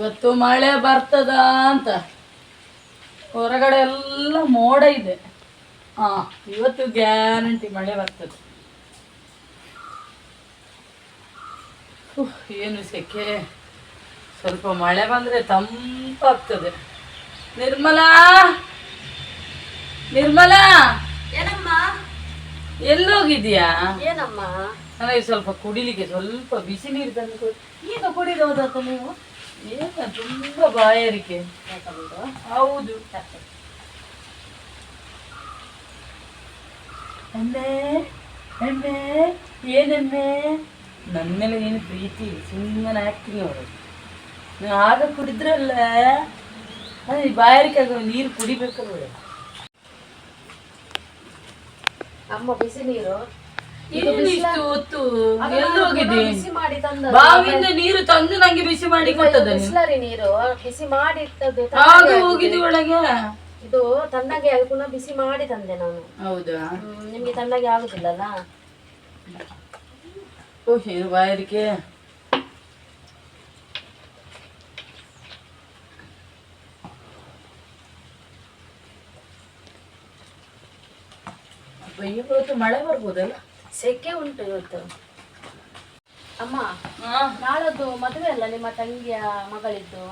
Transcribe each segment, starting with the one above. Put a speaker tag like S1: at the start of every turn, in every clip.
S1: ಇವತ್ತು ಮಳೆ ಬರ್ತದ ಅಂತ. ಹೊರಗಡೆ ಎಲ್ಲ ಮೋಡ ಇದೆ. ಹಾ ಇವತ್ತು ಗ್ಯಾರಂಟಿ ಮಳೆ ಬರ್ತದೆ. ಏನು ಸೆಕೆ? ಸ್ವಲ್ಪ ಮಳೆ ಬಂದ್ರೆ ತಂಪಾಗ್ತದೆ. ನಿರ್ಮಲಾ? ನಿರ್ಮಲಾ?
S2: ಏನಮ್ಮ?
S1: ಎಲ್ಲೋಗಿದ್ಯಾ?
S2: ಏನಮ್ಮ?
S1: ನನಗೆ ಸ್ವಲ್ಪ ಕುಡಿಲಿಕ್ಕೆ ಸ್ವಲ್ಪ ಬಿಸಿ ನೀರು ತಂದು ಈಗ ಕುಡಿದೋದಕ್ಕ ನೀವು? ಏನ ತುಂಬಾ ಬಾಯಾರಿಕೆ ಹೌದು. ಎಮ್ಮೆ ಎಮ್ಮೆ ಏನೆಮ್ಮೆ ನನ್ನ ಮೇಲೆ ಏನು ಪ್ರೀತಿ ಸುಮ್ಮನೆ ಆಕ್ಟಿಂಗ್ ಅವರು ನೀವು ಆಗ ಕುಡಿದ್ರಲ್ಲ ಅದೇ ಬಾಯಾರಿಕೆ ಆಗೋ ನೀರು ಕುಡಿಬೇಕಲ್ಲ
S2: ಅಮ್ಮ ಬಿಸಿ ನೀರು
S1: ಏನು ಇಷ್ಟು ಹೊತ್ತು ಎಲ್ಲಿ ಹೋಗಿದ್ದೆ?
S2: ಬಿಸಿ ಮಾಡಿ ತಂದ
S1: ಬಾವಿಯಿಂದ ನೀರು ತಂದು ನಂಗೆ ಬಿಸಿ ಮಾಡಿ ಕೊಟ್ಟದ ನೀನು
S2: ಬಿಸ್ಲರಿ ನೀರು. ಬಿಸಿ ಮಾಡಿ ಇಟ್ಟದ್ದು
S1: ಆಗ ಹೋಗಿದ್ದಿ ಒಳಗೆ?
S2: ಇದು ತಣ್ಣಗೆ ಆಗಿ ಪುನಃ ಬಿಸಿ ಮಾಡಿ ತಂದೆ ನಾನು.
S1: ಹೌದಾ?
S2: ಹ್ಮ್, ನಿಮ್ಗೆ ತಣ್ಣಗೆ ಆಗುದಿಲ್ಲಲ್ಲ?
S1: ಓ ಏನು ಬಾಯಾರಿಕೆ? ಅಪ್ಪ, ಇವತ್ತು ಮಳೆ ಬರ್ಬೋದಲ್ಲ?
S2: ಸೆಕೆ ಉಂಟು ಇವತ್ತು. ಅಮ್ಮ
S1: ಹಾ.
S2: ನಾಳದ್ದು ಮದುವೆ ಅಲ್ಲ ನಿಮ್ಮ ತಂಗಿಯ ಮಗಳಿದ್ದು?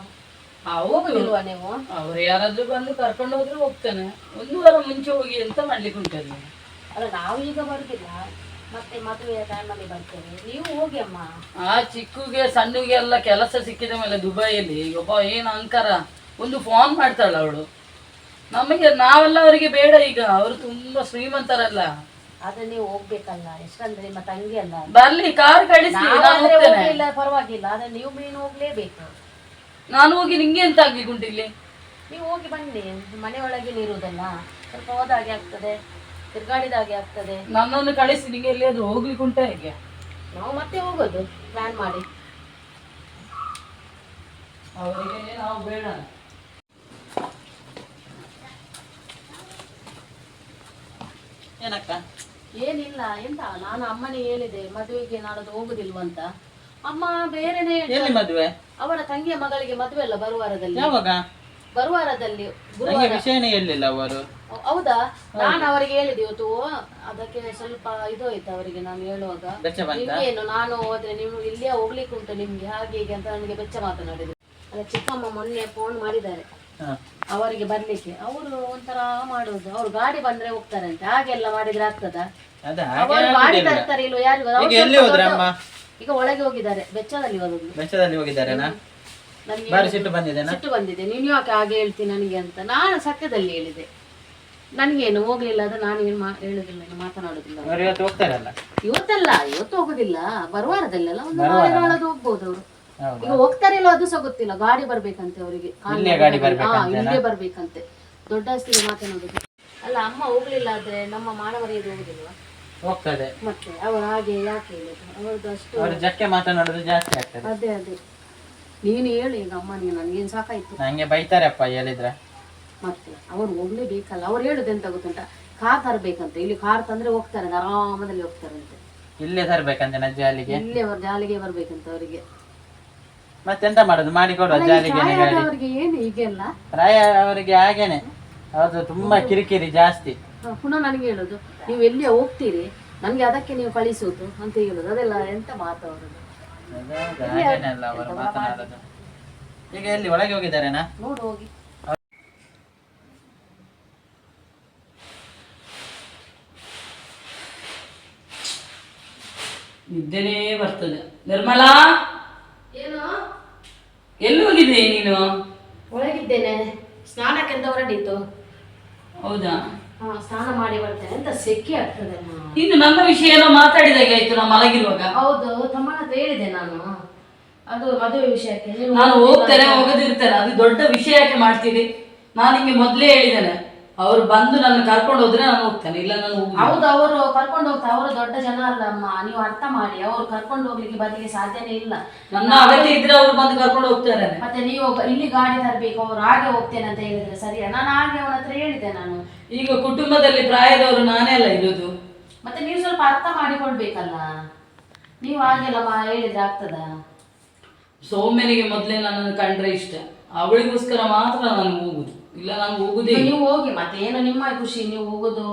S1: ಹೌದು
S2: ಇಲ್ವಾ ನೀವು?
S1: ಅವ್ರು ಯಾರಾದ್ರೂ ಬಂದು ಕರ್ಕೊಂಡು ಹೋದ್ರೆ ಹೋಗ್ತಾನೆ. ಒಂದು ವಾರ ಮುಂಚೆ ಹೋಗಿ ಅಂತ ಮಾಡ್ಲಿಕ್ಕೆ ಉಂಟಲ್ಲ
S2: ಅಲ್ಲ ನಾವು ಈಗ ಬರುದಿಲ್ಲ. ಮತ್ತೆ ಮದುವೆಯ ಟೈಮಲ್ಲಿ ಬರ್ತೇವೆ. ನೀವು ಹೋಗಿ ಅಮ್ಮ.
S1: ಆ ಚಿಕ್ಕಗೆ ಸಣ್ಣಗೆ ಎಲ್ಲ ಕೆಲಸ ಸಿಕ್ಕಿದ ಮೇಲೆ ದುಬೈಯಲ್ಲಿ ಒಬ್ಬ ಏನು ಅಂಕಾರ ಒಂದು ಫೋನ್ ಮಾಡ್ತಾಳ ಅವಳು. ನಮಗೆ ನಾವೆಲ್ಲ ಅವರಿಗೆ ಬೇಡ ಈಗ. ಅವರು ತುಂಬಾ ಶ್ರೀಮಂತರಲ್ಲ.
S2: ಆದ್ರೆ ನೀವು ಹೋಗ್ಬೇಕಲ್ಲ ಎಷ್ಟಂದ್ರೆ ನಿಮ್ಮ ತಂಗಿ ಅಲ್ಲ.
S1: ಬರ್ಲಿ ಕಾರ್ ಕಳಿಸಿ ನಾನು
S2: ನಾವಾದ್ರೆ
S1: ಹೋಗ್ತೇನೆ.
S2: ಹೋಗ್ಲಿಲ್ಲ ಪರವಾಗಿಲ್ಲ ಆದ್ರೆ ನೀವು ಮೀನು ಹೋಗ್ಲೇಬೇಕು.
S1: ನಾನು ಹೋಗಿ ನಿಂಗೆ ಎಂತ ಆಗ್ಲಿಕ್ಕೆ ಉಂಟು ಇಲ್ಲಿ?
S2: ನೀವು ಹೋಗಿ ಬನ್ನಿ ಮನೆ ಒಳಗೆ ಇರುವುದಲ್ಲ ಸ್ವಲ್ಪ ಹೋದಾಗೆ ಆಗ್ತದೆ ತಿರ್ಗಾಡಿದಾಗೆ ಆಗ್ತದೆ.
S1: ನನ್ನನ್ನು ಕಳಿಸಿ ನಿಂಗೆ ಎಲ್ಲಿಯಾದ್ರೂ ಹೋಗ್ಲಿಕ್ಕೆ ಉಂಟ ಹೇಗೆ?
S2: ನಾವು ಮತ್ತೆ ಹೋಗೋದು ಪ್ಲಾನ್ ಮಾಡಿ.
S1: ಅವರಿಗೆ ನಾವು ಬೇಡ.
S3: ಏನಕ್ಕ?
S2: ಏನಿಲ್ಲ ಎಂತ? ನಾನು ಅಮ್ಮನಿಗೆ ಹೇಳಿದೆ ಮದುವೆಗೆ ನಾಳದು ಹೋಗುದಿಲ್ವಂತ ಅಮ್ಮ ಬೇರೆನೆ
S3: ಎಲ್ಲಿ ಮದುವೆ?
S2: ಅವರ ತಂಗಿಯ ಮಗಳಿಗೆ ಮದುವೆ ಅಲ್ಲ ಬರುವಾರದಲ್ಲಿ.
S3: ಯಾವಾಗ?
S2: ಬರುವಾರದಲ್ಲಿ
S3: ವಿಷಯನೇ ಅವರು?
S2: ಹೌದಾ? ನಾನು ಅವರಿಗೆ ಹೇಳಿದೆ ಇವತ್ತು ಅದಕ್ಕೆ ಸ್ವಲ್ಪ ಇದು ಆಯ್ತು ಅವರಿಗೆ ನಾನು ಹೇಳುವಾಗ.
S3: ಏನು
S2: ನಿಮ್ಗೇನು? ನಾನು ಹೋದ್ರೆ ನೀವು ಇಲ್ಲಿಯೇ ಹೋಗ್ಲಿಕ್ಕೆ ಉಂಟು ನಿಮ್ಗೆ ಹಾಗೆ ಹೀಗೆ ಅಂತ ನನಗೆ ಬೆಚ್ಚ ಮಾತನಾಡಿದ್ರು ಅದೇ ಚಿಕ್ಕಮ್ಮ ಮೊನ್ನೆ ಫೋನ್ ಮಾಡಿದ್ದಾರೆ. ಅವರಿಗೆ ಬರ್ಲಿಕ್ಕೆ. ಅವರು ಒಂಥರ ಮಾಡುದು. ಅವ್ರು ಗಾಡಿ ಬಂದ್ರೆ ಹೋಗ್ತಾರಂತೆ. ಹಾಗೆಲ್ಲ ಮಾಡಿದ್ರೆ ಆಗ್ತದ?
S3: ಅದ
S2: ಅವರು ಗಾಡಿ
S3: ಆಗುದಿಲ್ಲ.
S2: ತರ್ತಾರೆ ಇಲ್ವ? ಯಾರಿಗೂ ಅವ್ರು
S3: ಈಗ ಎಲ್ಲಿ
S2: ಸ್ವಲ್ಪ
S3: ಅಮ್ಮ
S2: ಈಗ ಒಳಗೆ ಹೋಗಿದ್ದಾರೆ. ಬೆಚ್ಚದಲ್ಲಿ ಹೋದದ್ದು.
S3: ಬೆಚ್ಚದಲ್ಲಿ ಹೋಗಿದ್ದಾರೇನಾ?
S2: ನನಗೆ
S3: ಬಾರಿ ಸಿಟ್ಟು
S2: ಬಂದಿದೆ. ನೀನು ಯಾಕೆ ಹಾಗೆ ಹೇಳ್ತೀನಿ ನನಗೆ ಅಂತ. ನಾನು ಸತ್ಯದಲ್ಲಿ ಹೇಳಿದೆ. ನನಗೇನು ಹೋಗ್ಲಿಲ್ಲ ಅದು ನಾನು ಏನು ಮಾ ಹೇಳುದಿಲ್ಲ ಏನು ಮಾತನಾಡುದಿಲ್ಲ.
S3: ಅವ್ರು ಇವತ್ತು ಹೋಗ್ತಾರಲ್ಲ?
S2: ಇವತ್ತಲ್ಲ ಇವತ್ತು ಹೋಗುದಿಲ್ಲ. ಬರುವಾರದಲ್ಲೆಲ್ಲ ಒಂದು ವಾರದೊಳಗೆ ಹೋಗ್ಬೋದು ಅವರು. ಈಗ ಹೋಗ್ತಾರೆ ಇಲ್ಲ ಅದು ಸಹ ಗೊತ್ತಿಲ್ಲ. ಗಾಡಿ ಬರ್ಬೇಕಂತೆ ಅವರಿಗೆ.
S3: ಇಲ್ಲೇ ಗಾಡಿ
S2: ಬರ್ಬೇಕಂತೆ ದೊಡ್ಡ ಹಸ್ತಿಗೆ ಮಾತನಾಡುದು ಅಲ್ಲ ಅಮ್ಮ ಹೋಗ್ಲಿಲ್ಲ ಆದ್ರೆ ನಮ್ಮ ಮಾನವರಿಗೆ ಹೋಗುದಿಲ್ಲ
S3: ಹೋಗ್ತದೆ.
S2: ಮತ್ತೆ ಅವರು ಹಾಗೆ ಯಾಕೆ ಹೇಳಿದ್ರು ಅವರದ್ದು ಅಷ್ಟು
S3: ಅವ್ರ ಜಕ್ಕೆ ಮಾತನಾಡೋದು ಜಾಸ್ತಿ ಆಗ್ತದೆ.
S2: ಅದೇ ಅದೇ. ನೀನು ಹೇಳಿ ಈಗ ಅಮ್ಮನಿಗೆ ನನಗೇನು ಸಾಕಾಯ್ತು?
S3: ನಂಗೆ ಬೈತಾರಪ್ಪ ಹೇಳಿದ್ರೆ.
S2: ಮತ್ತೆ ಅವ್ರು ಹೋಗ್ಲೇಬೇಕಲ್ಲ. ಅವ್ರು ಹೇಳುದು ಎಂತ ಗೊತ್ತುಂಟ? ಕಾರ್ ತರಬೇಕಂತೆ. ಇಲ್ಲಿ ಕಾರ್ ತಂದ್ರೆ ಹೋಗ್ತಾರೆ ಆರಾಮದಲ್ಲಿ ಹೋಗ್ತಾರಂತೆ.
S3: ಇಲ್ಲೇ ತರ್ಬೇಕಂತೆ ನಾ ಜಾಲಿಗೆ
S2: ಇಲ್ಲೇ ಅವ್ರ ಜಾಲಿಗೆ ಬರ್ಬೇಕಂತ ಅವರಿಗೆ.
S3: ಮತ್ತೆಂತ ಮಾಡುದು? ಮಾಡಿ ಕೊಡುವ ಜಾಲಿಗೆ ಗಾಡಿ
S2: ಅವರಿಗೆ ಏನು ಈಗೆಲ್ಲ
S3: ಪ್ರಾಯ ಅವರಿಗೆ ಹಾಗೇನೆ. ಅದು ತುಂಬಾ ಕಿರಿಕಿರಿ ಜಾಸ್ತಿ.
S2: ಹ, ಪುನಃ ನನಗೆ ಹೇಳೋದು ನೀವು ಎಲ್ಲಿ ಹೋಗ್ತೀರಿ ನನಗೆ ಅದಕ್ಕೆ ನೀವು ಕಳಿಸೋದು ಅಂತ ಹೇಳುದು ಅದೆಲ್ಲ ಎಂತ ಮಾತು ಅವರದ್ದು
S3: ಅದು ಹಾಗೇನೆ ಅಲ್ಲ ಅವರು ಮಾತನಾಡೋದು. ಈಗ ಎಲ್ಲಿ ಒಳಗೆ ಹೋಗಿದ್ದಾರೆನಾ?
S2: ನೋಡು ಹೋಗಿ.
S1: ನಿದ್ದೆನೇ ಬರ್ತದೆ. ನಿರ್ಮಲಾ? ಎಲ್ಲಿ ಹೋಗಿದ್ದೆ ನೀನು
S2: ಒಳಗಿದ್ದೇನೆ. ಸ್ನಾನಕ್ಕೆ ಅಂತ ಹೊರಡಿತು
S1: ಹೌದಾ?
S2: ಹಾ ಸ್ನಾನ ಮಾಡಿ ಬರ್ತೇನೆ ಎಂತ ಸೆಕೆ ಆಗ್ತದೆ ಅಮ್ಮ.
S1: ಇನ್ನು ನಮ್ಮ ವಿಷಯ ಏನೋ ಮಾತಾಡಿದಾಗೆ ಆಯ್ತು ನಾವು ಮಲಗಿರುವಾಗ?
S2: ಹೌದು ತಮ್ಮನ ಹತ್ರ ಹೇಳಿದೆ ನಾನು. ಅದು ಮದುವೆ ವಿಷಯಕ್ಕೆ. ನೀವು
S1: ನಾನು ಹೋಗ್ತೇನೆ ಹೋಗದಿರ್ತೇನೆ. ಅದು ದೊಡ್ಡ ವಿಷಯಕ್ಕೆ ಮಾಡ್ತೀನಿ ಮಾಡ್ತೀರಿ? ನಾನು ನಿಮಗೆ ಮೊದಲೇ ಹೇಳಿದ್ದೇನೆ. ಅವ್ರು ಬಂದು ನನ್ನ ಕರ್ಕೊಂಡು ಹೋದ್ರೆ ನಾನು ಹೋಗ್ತೇನೆ ಇಲ್ಲ ನಾನು.
S2: ಹೌದು ಅವರು ಕರ್ಕೊಂಡು ಹೋಗ್ತಾ ಅವರು ದೊಡ್ಡ ಜನ ಅಲ್ಲ ಅಮ್ಮ. ನೀವು ಅರ್ಥ ಮಾಡಿ. ಅವರು ಕರ್ಕೊಂಡು ಹೋಗ್ಲಿಕ್ಕೆ ಬರ್ಲಿಕ್ಕೆ ಸಾಧ್ಯನೇ ಇಲ್ಲ.
S1: ನನ್ನ ಅಗತ್ಯ ಇದ್ರೆ ಅವ್ರು ಬಂದು ಕರ್ಕೊಂಡು ಹೋಗ್ತಾರೆ
S2: ಮತ್ತೆ ನೀವು ಇಲ್ಲಿ ಗಾಡಿ ತರಬೇಕು ಅವ್ರು ಹಾಗೆ ಹೋಗ್ತೇನೆ ಅಂತ ಹೇಳಿದ್ರೆ ಸರಿಯಾ? ನಾನು ಹಾಗೆ ಅವನ ಹತ್ರ ಹೇಳಿದೆ ನಾನು.
S1: ಈಗ ಕುಟುಂಬದಲ್ಲಿ ಪ್ರಾಯದವರು ನಾನೇ ಅಲ್ಲ ಇರೋದು.
S2: ಮತ್ತೆ ನೀವು ಸ್ವಲ್ಪ ಅರ್ಥ ಮಾಡಿಕೊಳ್ಬೇಕಲ್ಲ. ನೀವು ಹಾಗೆಲ್ಲ ಹೇಳಿದ್ರೆ ಆಗ್ತದ?
S1: ಸೌಮ್ಯನಿಗೆ ಮೊದಲೇ ನನ್ನನ್ನು ಕಂಡ್ರೆ ಇಷ್ಟ. ಅವಳಿಗೋಸ್ಕರ ಮಾತ್ರ ನಾನು ಹೋಗುದು. ಇಲ್ಲ ನಾನು ಹೋಗುದೇ.
S2: ನೀವು ಹೋಗಿ ಮತ್ತೆ ಏನು ನಿಮ್ಮ ಖುಷಿ ನೀವು ಹೋಗೋದು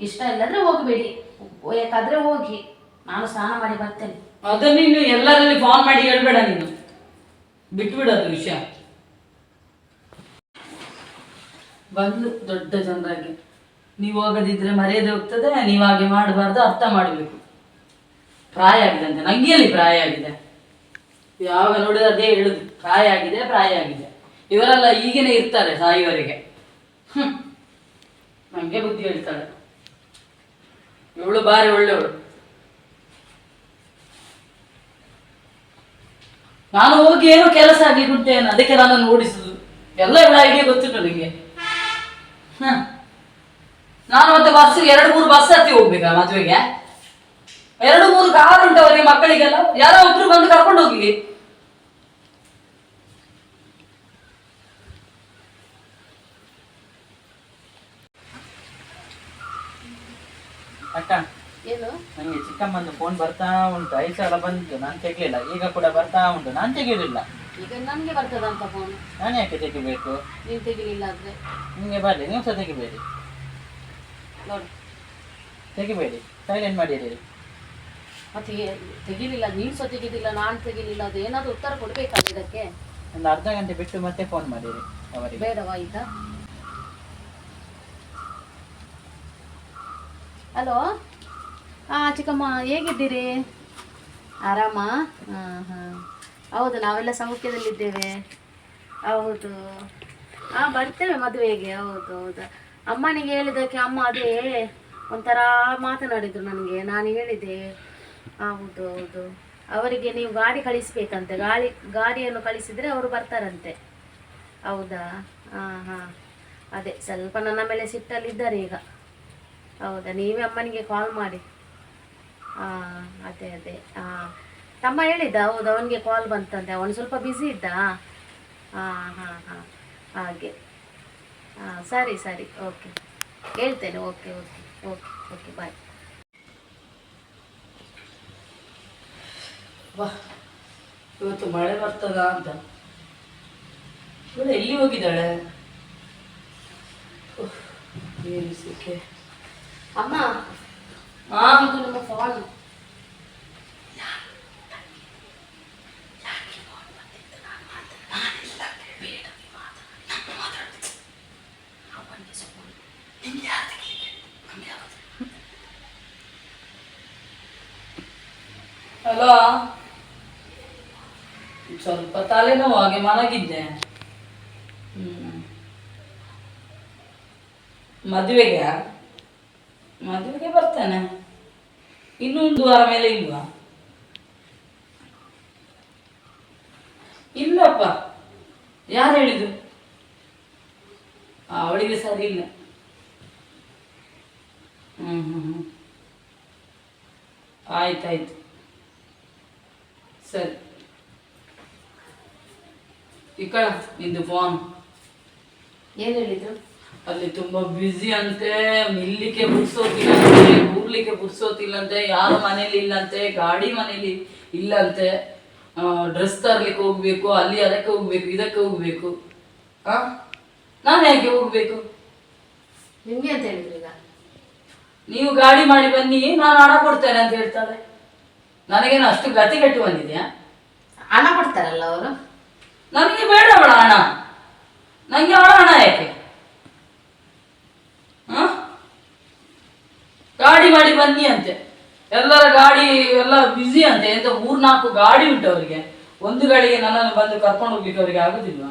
S2: ಇಷ್ಟ ಇಲ್ಲದ್ರೆ ಹೋಗಬೇಡಿ. ಬೇಕಾದ್ರೆ ಹೋಗಿ ನಾನು ಸ್ನಾನ ಮಾಡಿ ಬರ್ತೇನೆ.
S1: ಅದನ್ನ ನೀನು ಎಲ್ಲರಲ್ಲಿ ಫೋನ್ ಮಾಡಿ ಹೇಳ್ಬೇಡ ನೀನು. ಬಿಟ್ಬಿಡೋದು ವಿಷಯ. ಬಂದು ದೊಡ್ಡ ಜನರಾಗಿ. ನೀವು ಹೋಗದಿದ್ರೆ ಮರ್ಯಾದೆ ಹೋಗ್ತದೆ ನೀವು ಹಾಗೆ ಮಾಡಬಾರ್ದು ಅರ್ಥ ಮಾಡಬೇಕು. ಪ್ರಾಯ ಆಗಿದೆ ಅಂತ. ನಂಗೆ ಪ್ರಾಯ ಆಗಿದೆ? ಯಾವಾಗ ನೋಡಿದ್ರೆ ಅದೇ ಹೇಳುದು. ಪ್ರಾಯ ಆಗಿದೆ ಪ್ರಾಯ ಆಗಿದೆ. ಇವರೆಲ್ಲ ಈಗೇನೆ ಇರ್ತಾರೆ ಸಾಯುವವರೆಗೆ ಹ್ಮ್. ನಂಗೆ ಬುದ್ಧಿ ಹೇಳ್ತಾಳೆ. ಇವಳು ಬಾರಿ ಒಳ್ಳೆಯವಳು. ನಾನು ಹೋಗಿ ಏನೋ ಕೆಲಸ ಆಗಿ ಉಂಟೇನು ಅದಕ್ಕೆ ನಾನು ಓಡಿಸುದು ಎಲ್ಲ ಇವಳ ಐಡಿಯಾ ಗೊತ್ತಿತ್ತು ನನಗೆ ಹ. ನಾನು ಮತ್ತೆ ಬಸ್ ಎರಡು ಮೂರು ಬಸ್ ಹತ್ತಿ ಹೋಗ್ಬೇಕಾ ಮದುವೆಗೆ? ಎರಡು ಮೂರು ಕಾರ್ ಉಂಟು ಅವರಿಗೆ ಮಕ್ಕಳಿಗೆಲ್ಲ. ಯಾರೋ ಒಬ್ರು ಬಂದು ಕರ್ಕೊಂಡು ಹೋಗಿ
S3: ಅಕ್ಕ
S2: ಏನು
S3: ನನಗೆ ಚಿಕ್ಕಮ್ಮಂದು ಫೋನ್ ಬರ್ತಾ ಉಂಟು. ಐದು ಸಲ ಬಂದು ನಾನು ತೆಗ್ಲಿಲ್ಲ. ಈಗ ಕೂಡ ಬರ್ತಾ ಉಂಟು. ನಾನು ತೆಗೆಯಲಿಲ್ಲ
S2: ಈಗ ನನಗೆ ಬರ್ತದಂತ ಫೋನ್
S3: ನಾನು ಯಾಕೆ ತೆಗಿಬೇಕು?
S2: ನೀವು ತೆಗಿಲಿಲ್ಲ ಆದ್ರೆ
S3: ನಿಮಗೆ ಬರಲಿ. ನೀವು ಸಹ ತೆಗಿಬೇಡಿ.
S2: ನೋಡಿ.
S3: ತೆಗಿಬೇಡಿ. ಸೈಲೆಂಟ್ ಮಾಡಿರಿ.
S2: ಮತ್ತೆ ಏ- ತೆಗಿಲಿಲ್ಲ. ನೀವು ಸಹ ತೆಗಿಲಿಲ್ಲ ನಾನು ತೆಗಿಲಿಲ್ಲ. ಅದು ಏನಾದ್ರು ಉತ್ತರ ಕೊಡ್ಬೇಕಲ್ಲ ಇದಕ್ಕೆ?
S3: ಒಂದು ಅರ್ಧ ಗಂಟೆ ಬಿಟ್ಟು ಮತ್ತೆ ಫೋನ್ ಮಾಡಿರಿ ಅವರಿಗೆ.
S2: ಬೇಡವಾ ಈಗ? ಹಲೋ ಹಾಂ ಚಿಕ್ಕಮ್ಮ, ಹೇಗಿದ್ದೀರಿ? ಆರಾಮ? ಹಾಂ ಹಾಂ. ಹೌದು, ನಾವೆಲ್ಲ ಸೌಖ್ಯದಲ್ಲಿದ್ದೇವೆ. ಹೌದು. ಹಾಂ ಬರ್ತೇವೆ ಮದುವೆಗೆ. ಹೌದು ಹೌದು. ಅಮ್ಮನಿಗೆ ಹೇಳಿದಕ್ಕೆ ಅಮ್ಮ ಅದೇ ಒಂಥರ ಮಾತನಾಡಿದ್ರು ನನಗೆ. ನಾನು ಹೇಳಿದೆ. ಹೌದು ಹೌದು. ಅವರಿಗೆ ನೀವು ಗಾಡಿ ಕಳಿಸ್ಬೇಕಂತೆ. ಗಾಳಿ, ಗಾಡಿಯನ್ನು ಕಳಿಸಿದರೆ ಅವರು ಬರ್ತಾರಂತೆ. ಹೌದಾ? ಹಾಂ ಹಾಂ. ಅದೇ, ಸ್ವಲ್ಪ ನನ್ನ ಮೇಲೆ ಸಿಟ್ಟಲ್ಲಿದ್ದಾರೆ ಈಗ. ಹೌದಾ? ನೀವೇ ಅಮ್ಮನಿಗೆ ಕಾಲ್ ಮಾಡಿ. ಅದೇ ಅದೇ. ತಮ್ಮ ಹೇಳಿದ್ದ ಹೌದು ಅವನಿಗೆ ಕಾಲ್ ಬಂತಂತೆ. ಅವನು ಸ್ವಲ್ಪ ಬ್ಯುಸಿ ಇದ್ದ? ಹಾಂ ಹಾಂ ಹಾಂ. ಹಾಗೆ. ಹಾಂ ಸರಿ ಸರಿ. ಓಕೆ ಹೇಳ್ತೇನೆ. Okay okay okay okay bye
S1: ವಾ ಇವತ್ತು ಮಳೆ ಬರ್ತದ ಅಂತ. ಇವಳು ಎಲ್ಲಿ ಹೋಗಿದ್ದಾಳೆ? ಉಫ್, ಏನು ಸಿಕ್ಕೆ
S2: ಅಮ್ಮ
S1: ಆ
S2: ಇದು ನಿಮ್ಮ ಫೋನ್
S1: ಹಲೋ ಸ್ವಲ್ಪ ತಲೆನೋವು ಹಾಗೆ ಮಲಗಿದ್ದೆ ಹ್ಮ್. ಮದುವೆಗೆ ಮದುವೆಗೆ ಬರ್ತಾನೆ. ಇನ್ನೊಂದು ವಾರ ಮೇಲೆ ಇಲ್ವಾ? ಇಲ್ಲಪ್ಪ. ಯಾರು ಹೇಳಿದ್ರು ಅವಳಿಗೆ ಸರಿ ಇಲ್ಲ. ಹ್ಮ್ ಹ್ಮ್ ಹ್ಮ್. ಆಯ್ತಾಯ್ತು. ಸರಿ. ಈ ಕಡ ನಿಂದು ಫೋನ್
S2: ಏನು ಹೇಳಿದ್ರು
S1: ಅಲ್ಲಿ ತುಂಬಾ ಬ್ಯುಸಿ ಅಂತೆ ನಿಲ್ಲಿಕ್ಕೆ ಬುಡ್ಸೋತಿಲ್ಲಂತೆ ಕೂರ್ಲಿಕ್ಕೆ ಬುಡ್ಸೋತಿಲ್ಲಂತೆ ಯಾರ ಮನೇಲಿ ಇಲ್ಲಂತೆ ಗಾಡಿ ಮನೇಲಿ ಇಲ್ಲಂತೆ ಡ್ರೆಸ್ ತರ್ಲಿಕ್ಕೆ ಹೋಗ್ಬೇಕು ಅಲ್ಲಿ ಅದಕ್ಕೆ ಹೋಗ್ಬೇಕು ಇದಕ್ಕೆ ಹೋಗ್ಬೇಕು. ಆ? ನಾನು ಹೇಗೆ ಹೋಗ್ಬೇಕು?
S2: ನಿಮ್ಗೆ ಅಂತ ಹೇಳಿದ್ರು ಈಗ.
S1: ನೀವು ಗಾಡಿ ಮಾಡಿ ಬನ್ನಿ ನಾನು ಹಣ ಕೊಡ್ತೇನೆ ಅಂತ ಹೇಳ್ತಾರೆ. ನನಗೇನು ಅಷ್ಟು ಗತಿ ಕಟ್ಟು ಬಂದಿದ್ಯಾ?
S2: ಹಣ ಕೊಡ್ತಾರಲ್ಲ ಅವರು?
S1: ನನಗೆ ಬೇಡ ಅವಳ ಹಣ ನನಗೆ ಅವಳ ಹಣ ಯಾಕೆ ಹ? ಬನ್ನಿ ಅಂತೆ. ಎಲ್ಲರ ಗಾಡಿ ಎಲ್ಲ ಬ್ಯುಸಿ ಅಂತೆ. ಎಂತ ಮೂರ್ನಾಲ್ಕು ಗಾಡಿ ಉಂಟು ಅವರಿಗೆ ಒಂದು ಗಾಡಿಗೆ ನನ್ನನ್ನು ಬಂದು ಕರ್ಕೊಂಡು ಹೋಗ್ಲಿಕ್ಕೆ ಅವರಿಗೆ ಆಗುದಿಲ್ವಾ?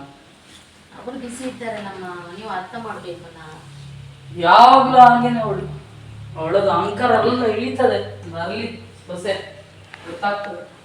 S2: ಅವರು ಬಿಸಿ ನಮ್ಮ ನೀವು ಅರ್ಥ ಮಾಡ್ಬೇಕಲ್ಲ.
S1: ಯಾವಾಗ್ಲೂ ಹಾಗೇನೆ ಅವಳು. ಅವಳದು ಅಂಕರ ಎಲ್ಲ ಇಳಿತದೆ. ಬರಲಿ ಬಸ್ಸೆ ಗೊತ್ತಾಗ್ತದೆ.